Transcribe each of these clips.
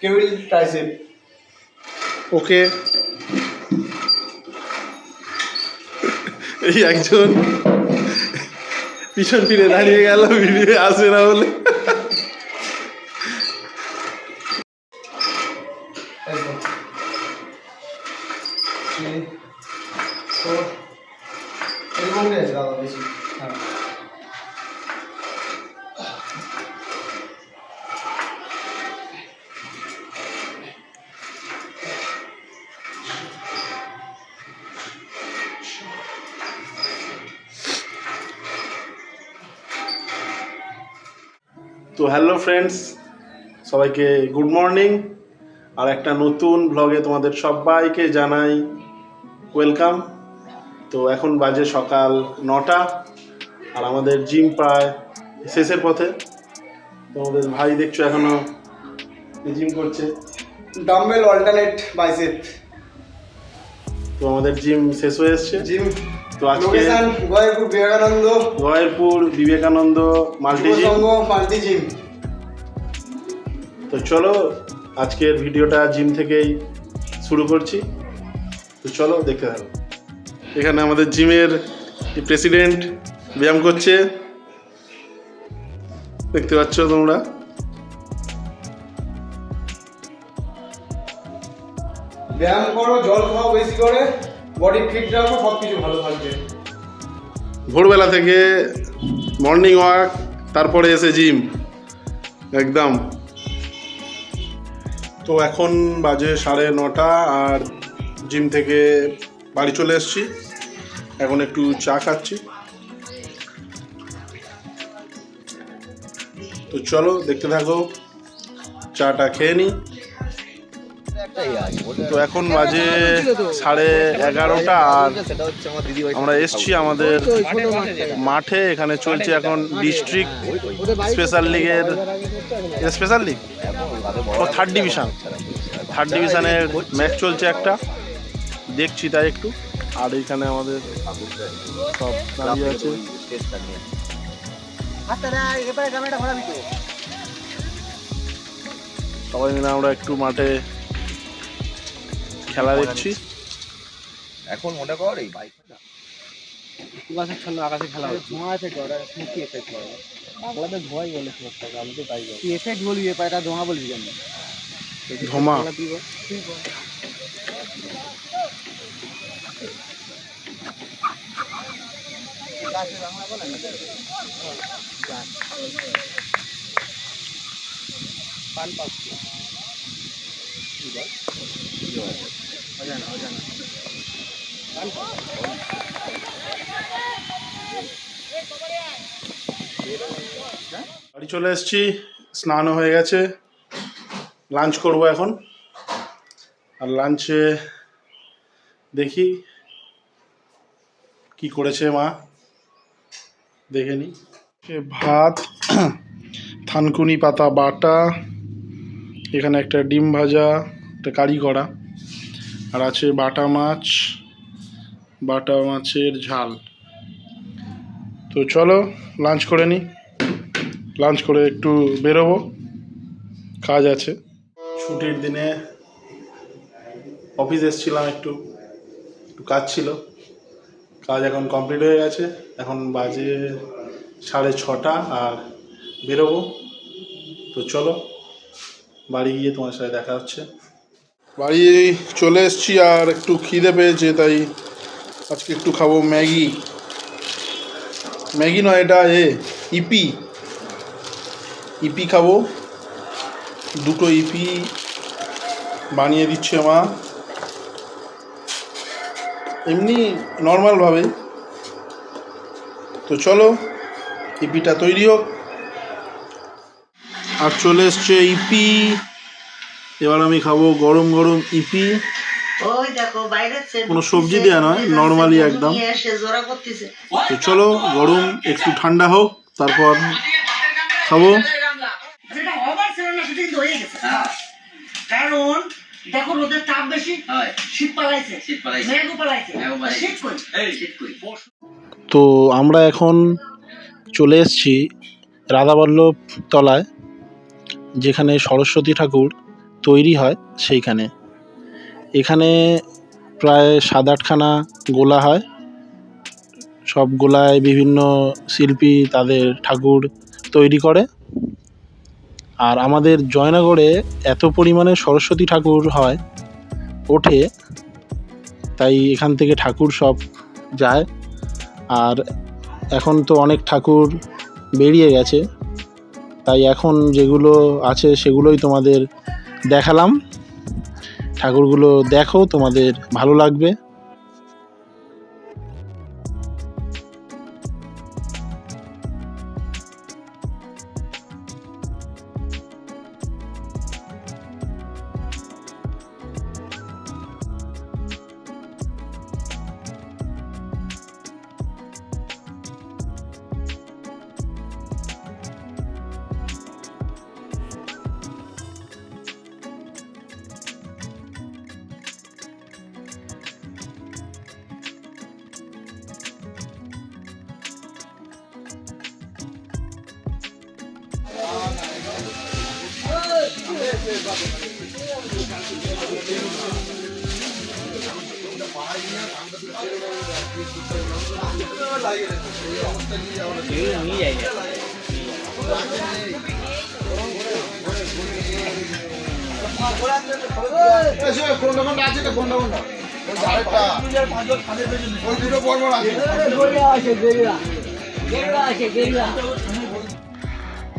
Cable tricep ওকে। এই একজন পিছন ফিরে দাঁড়িয়ে গেল ভিডিও আসে না বলে। তো হ্যালো ফ্রেন্ডস সবাইকে গুড মর্নিং আর একটা নতুন ব্লগে তোমাদের সবাইকে জানাই ওয়েলকাম তো এখন বাজে সকাল নটা আর আমাদের জিম প্রায় শেষের পথে। তো আমাদের ভাই দেখছ এখনও জিম করছে। ডাম্বেল অল্টারনেট বাইসেপ তো আমাদের জিম শেষ হয়ে এসছে। জিম তো আজকে Goyerpur Vivekananda. Goyerpur Vivekananda multi gym. Multi gym. তো চলো আজকের ভিডিওটা জিম থেকেই শুরু করছি। তো চলো দেখতে থাকো। এখানে আমাদের জিমের প্রেসিডেন্ট ব্যায়াম করছে। দেখতে পাচ্ছ তোমরা? ব্যায়াম করো জল খাও বেশি করে। বডি ফিট রাখো সব কিছু ভালো থাকবে। ভোরবেলা থেকে মর্নিং ওয়াক তারপরে এসে জিম একদম। তো এখন বাজে সাড়ে নটা আর জিম থেকে বাড়ি চলে এসেছি। এখন একটু চা খাচ্ছি। তো চলো দেখতে থাকো, চাটা খেয়ে নিই তো এখন বাজে সাড়ে এগারোটা আর আমরা এসছি আমাদের মাঠে। এখানে চলছে এখন ডিস্ট্রিক্ট স্পেশাল লিগের স্পেশাল লিগ ও থার্ড ডিভিশন থার্ড ডিভিশনের ম্যাচ চলছে একটা। দেখছি তাই একটু। আর এখানে আমাদের সব দাঁড়িয়ে আছে। সবাই মিলে আমরা একটু মাঠে খেলা দেখছি এখন মনে কর এই বাইক কুয়াশার ছন্ন আকাশে খেলা ধোঁয়া আছে তো ওটা স্মোকি এফেক্ট হবে বাংলাতে ধোঁয়াই বলে স্মোকটাকে আমি তো তাই বলি এফেক্ট বলবি এ পায়টা ধোঁয়া বলবি কেন? ধোঁয়া তুই বল তুই বল পান পাচ্ছি বাড়ি চলে এসেছি স্নানও হয়ে গেছে। লাঞ্চ করব এখন। আর লাঞ্চে দেখি কি করেছে মা। দেখে নি। ভাত, থানকুনি পাতা বাটা, এখানে একটা ডিম ভাজা, একটা কারি করা আর আছে বাটা মাছ, বাটা মাছের ঝাল। তো চলো লাঞ্চ করে নিই লাঞ্চ করে একটু বেরোবো। কাজ আছে। ছুটির দিনে অফিস এসেছিলাম একটু। একটু কাজ ছিল। কাজ এখন কমপ্লিট হয়ে গেছে। এখন বাজে সাড়ে ছটা আর বেরোবো। তো চলো, বাড়ি গিয়ে তোমার সাথে দেখা হচ্ছে। বাড়ি চলে এসেছি আর একটু খিদে পেয়েছে, তাই আজকে একটু খাব ম্যাগি। ম্যাগি নয়, এটা এ, ইপি। ইপি খাব। দুটো ইপি বানিয়ে দিচ্ছে মা। এমনি নর্মালভাবে তো চলো, ইপিটা তৈরি হোক। আর চলে এসছে ইপি। এবার আমি খাব গরম গরম ইপি। ওই কোনো সবজি দেয়া নয়, নর্মালি একদম। তো চলো গরম একটু ঠান্ডা হোক তারপর খাব। কারণ দেখো রোদের তাপ বেশি শীত পালাইছে। মেঘও পালাইছে। শীত কই? তো আমরা এখন চলে এসেছি রাধাবল্লভ তলায় যেখানে সরস্বতী ঠাকুর তৈরি হয় সেইখানে। এখানে প্রায় সাত আটখানা গোলা হয়। সব গোলায় বিভিন্ন শিল্পী তাদের ঠাকুর তৈরি করে। আর আমাদের জয়নগরে এত পরিমাণে সরস্বতী ঠাকুর হয়, ওঠে, তাই এখান থেকে ঠাকুর সব যায়। আর এখন তো অনেক ঠাকুর বেরিয়ে গেছে, তাই এখন যেগুলো আছে সেগুলোই তোমাদের দেখালাম। ঠাকুরগুলো দেখো তোমাদের ভালো লাগবে।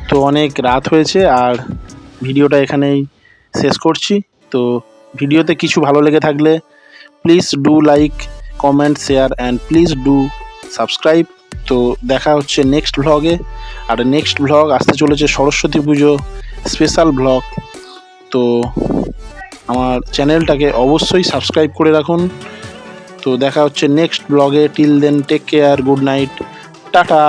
তো অনেক রাত হয়েছে আর ভিডিওটা এখানেই শেষ করছি। তো ভিডিওতে কিছু ভালো লেগে থাকলে please do like comment share and please do subscribe তো দেখা হচ্ছে নেক্সট ভ্লগে আর নেক্সট ভ্লগ আসতে চলেছে সরস্বতী পুজো স্পেশাল ভ্লগ তো আমার চ্যানেলটাকে অবশ্যই সাবস্ক্রাইব করে রাখুন। তো দেখা হচ্ছে নেক্সট ব্লগে till then take care good night tata.